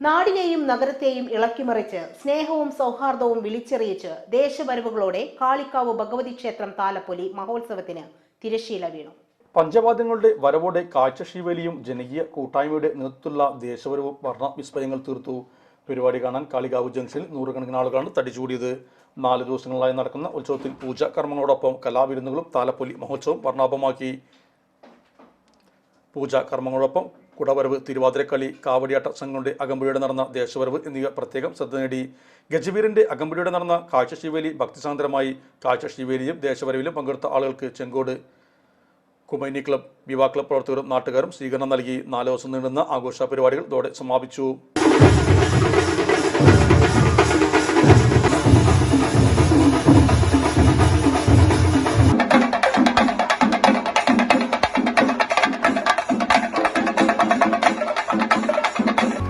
നാടിനെയും നഗരത്തെയും ഇളക്കിമറിച്ച് സ്നേഹവും സൗഹാർദ്ദവും വിളിച്ചെറിയിച്ച് ദേശവരവുകളോടെ കാളിക്കാവ് ഭഗവതി ക്ഷേത്രം താലപ്പൊലി മഹോത്സവത്തിന് തിരശീല വീണു. പഞ്ചവാദ്യങ്ങളുടെ വരവോടെ കാഴ്ചശീവലിയും ജനകീയ കൂട്ടായ്മയുടെ നേതൃത്വത്തിലുള്ള ദേശവരവും വർണ വിസ്മയങ്ങൾ തീർത്തു. പരിപാടി കാണാൻ കാളികാവ് ജംഗ്ഷനിൽ നൂറുകണക്കിന് ആളുകളാണ് തടിച്ചുകൂടിയത് നാല് ദിവസങ്ങളായി നടക്കുന്ന ഉത്സവത്തിൽ പൂജാ കർമ്മങ്ങളോടൊപ്പം കലാവിരുന്നുകളും താലപ്പൊലി മഹോത്സവം വർണാഭമാക്കി. പൂജാ കർമ്മങ്ങളോടൊപ്പം കുടവരവ് തിരുവാതിരക്കളി കാവടിയാട്ട സംഘങ്ങളുടെ അകമ്പടിയോടെ നടന്ന ദേശവരവ് എന്നിവ പ്രത്യേകം ശ്രദ്ധ നേടി. ഗജവീറിന്റെ അകമ്പടിയോടെ നടന്ന കാഴ്ചശിവേലി ഭക്തിസാന്ദ്രമായി കാഴ്ചശിവേലിയും ദേശവരവിലും പങ്കെടുത്ത ആളുകൾക്ക് ചെങ്കോട്. കുമൈനി ക്ലബ് യുവാ ക്ലബ് പ്രവർത്തകരും നാട്ടുകാരും സ്വീകരണം നൽകി. നാല് ദിവസം നീണ്ടുന്ന ആഘോഷ പരിപാടികൾ ഇതോടെ സമാപിച്ചു.